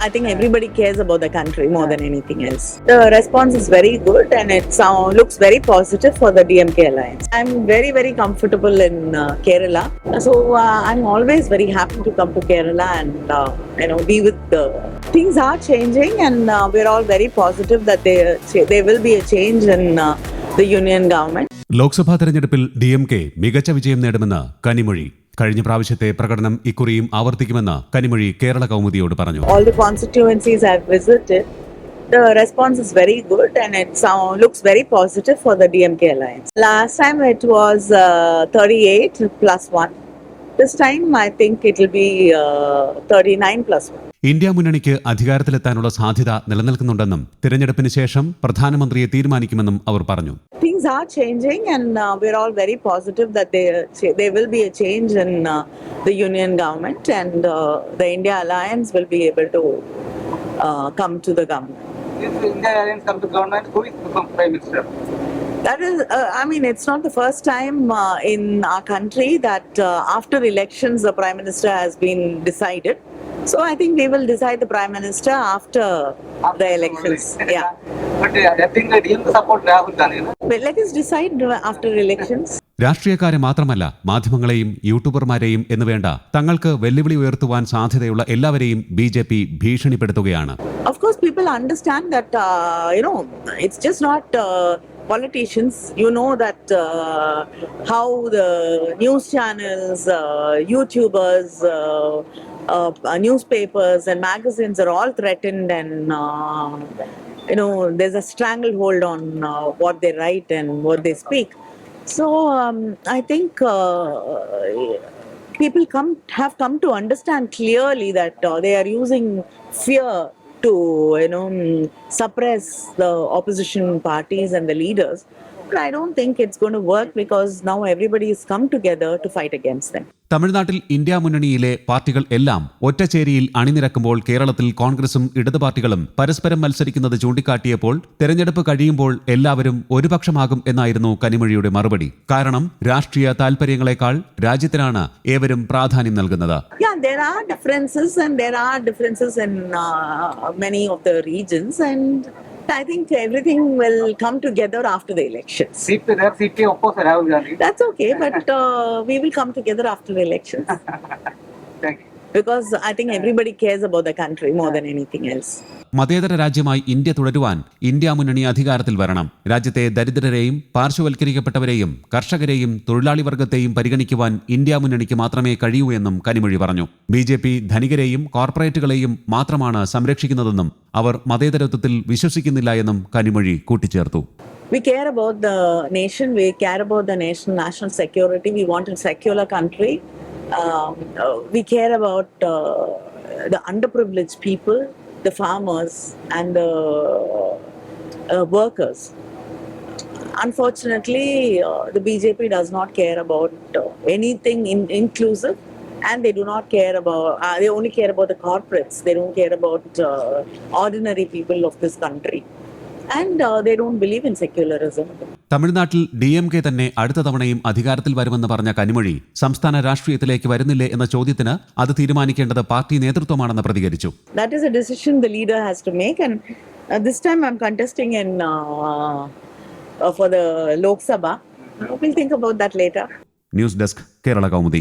I think everybody cares about the country more than anything else. The response is very good and it sound, looks very positive for the DMK alliance. I'm very, very comfortable in uh, Kerala. So uh, I'm always very happy to come to Kerala and, uh, you know, be with the. Things are changing and uh, we're all very positive that there, there will be a change in uh, the union government. Lok Sabha തെരഞ്ഞെടുപ്പിൽ D M K മികച്ച വിജയം നേടുമെന്ന് കനിമൊഴി കഴിഞ്ഞ പ്രാവശ്യത്തെ പ്രകടനം ഇക്കുറിയും ആവർത്തിക്കുമെന്ന് കനിമൊഴി കേരള കൗമുദിയോട് പറഞ്ഞു all the constituencies I've visited, the response is very good and it sound, looks very positive for the DMK alliance. Last time it was uh, 38 plus 1. This time I think it will be uh, 39 plus 1. India മുന്നണിക്ക് അധികാരത്തിലെത്താനുള്ള സാധ്യത നിലനിൽക്കുന്നുണ്ടെന്നും തിരഞ്ഞെടുപ്പിന് ശേഷം പ്രധാനമന്ത്രിയെ തീരുമാനിക്കുമെന്നും അവർ പറഞ്ഞു Things are changing and uh, we're all very positive that there, there will be a change in uh, the union government and uh, the India alliance will be able to uh, come to the government. If India alliance come to government, who is become prime minister? That is, uh, I mean, it's not the first time uh, in our country that uh, after elections the prime minister has been decided. So I think we will decide the prime minister after, the elections. Yeah. But uh, I think the DMK support Rahul Gandhi. Well, let us decide uh, after elections. രാഷ്ട്രീയക്കാരെ മാത്രമല്ല മാധ്യമങ്ങളെയും യൂട്യൂബർമാരെയും എന്നുവേണ്ട തങ്ങൾക്ക് വെല്ലുവിളി ഉയർത്തുവാൻ സാധ്യതയുള്ള എല്ലാവരെയും B J P ഭീഷണിപ്പെടുത്തുകയാണ് Of course, people understand that, uh, you know, it's just not uh, politicians. You know that uh, how the news channels, uh, YouTubers, uh, uh, uh, newspapers, and magazines are all threatened, and, uh, you know, there's a stranglehold on what they write and what they speak. So um, I think people come have come to understand clearly that they are using fear to you know mm, suppress the opposition parties and the leaders. But I don't think it's going to work because now everybody has come together to fight against them. തമിഴ്നാട്ടിൽ India മുന്നണിയിലെ പാർട്ടികൾ എല്ലാം ഒറ്റച്ചേരിയിൽ അണിനിരക്കുമ്പോൾ കേരളത്തിൽ കോൺഗ്രസും ഇടതു പാർട്ടികളും പരസ്പരം മത്സരിക്കുന്നത് ചൂണ്ടിക്കാട്ടിയപ്പോൾ തെരഞ്ഞെടുപ്പ് കഴിയുമ്പോൾ എല്ലാവരും ഒരുപക്ഷമാകും എന്നായിരുന്നു കനിമൊഴിയുടെ മറുപടി കാരണം രാഷ്ട്രീയ താൽപര്യങ്ങളെക്കാൾ രാജ്യത്തിനാണ് ഏവരും പ്രാധാന്യം നൽകുന്നത് there are differences, and there are differences in uh, many of the regions, and I think everything will come together after the elections. CP, there CP oppose Rahul Gandhi. That's okay, but uh, we will come together after the elections Thank you. Because I think everybody cares about the country more than anything else. മതേതര രാജ്യമായി India തുടരുവാൻ India മുന്നണി അധികാരത്തിൽ വരണം രാജ്യത്തെ ദരിദ്രരെയും പാർശ്വവൽക്കരിക്കപ്പെട്ടവരെയും കർഷകരെയും തൊഴിലാളി വർഗത്തെയും പരിഗണിക്കുവാൻ India മുന്നണിക്ക് മാത്രമേ കഴിയൂ എന്നും കനിമൊഴി പറഞ്ഞു ബി ജെ പി ധനികരെയും കോർപ്പറേറ്റുകളെയും മാത്രമാണ് സംരക്ഷിക്കുന്നതെന്നും അവർ മതേതരത്വത്തിൽ വിശ്വസിക്കുന്നില്ല എന്നും കനിമൊഴി കൂട്ടിച്ചേർത്തു We care about the nation. We care about the nation, national security. We want a secular country. Um, uh, we care about uh, the underprivileged people, the farmers, and the uh, workers. Unfortunately, uh, the BJP does not care about uh, anything in- inclusive, and they do not care about. Uh, they only care about the corporates. They don't care about uh, ordinary people of this country, and uh, they don't believe in secularism. തമിഴ്നാട്ടിൽ D M K തന്നെ അടുത്ത തവണയും അധികാരത്തിൽ വരുമെന്ന് പറഞ്ഞ കനിമൊഴി സംസ്ഥാന രാഷ്ട്രീയത്തിലേക്ക് വരുന്നില്ലേ എന്ന ചോദ്യത്തിന് അത് തീരുമാനിക്കേണ്ടത് പാർട്ടി നേതൃത്വമാണെന്ന് പ്രതികരിച്ചു That is a decision the leader has to make, and uh, this time I'm contesting in uh, uh, for the Lok Sabha. We'll think about that later. News desk Kerala Kaumudi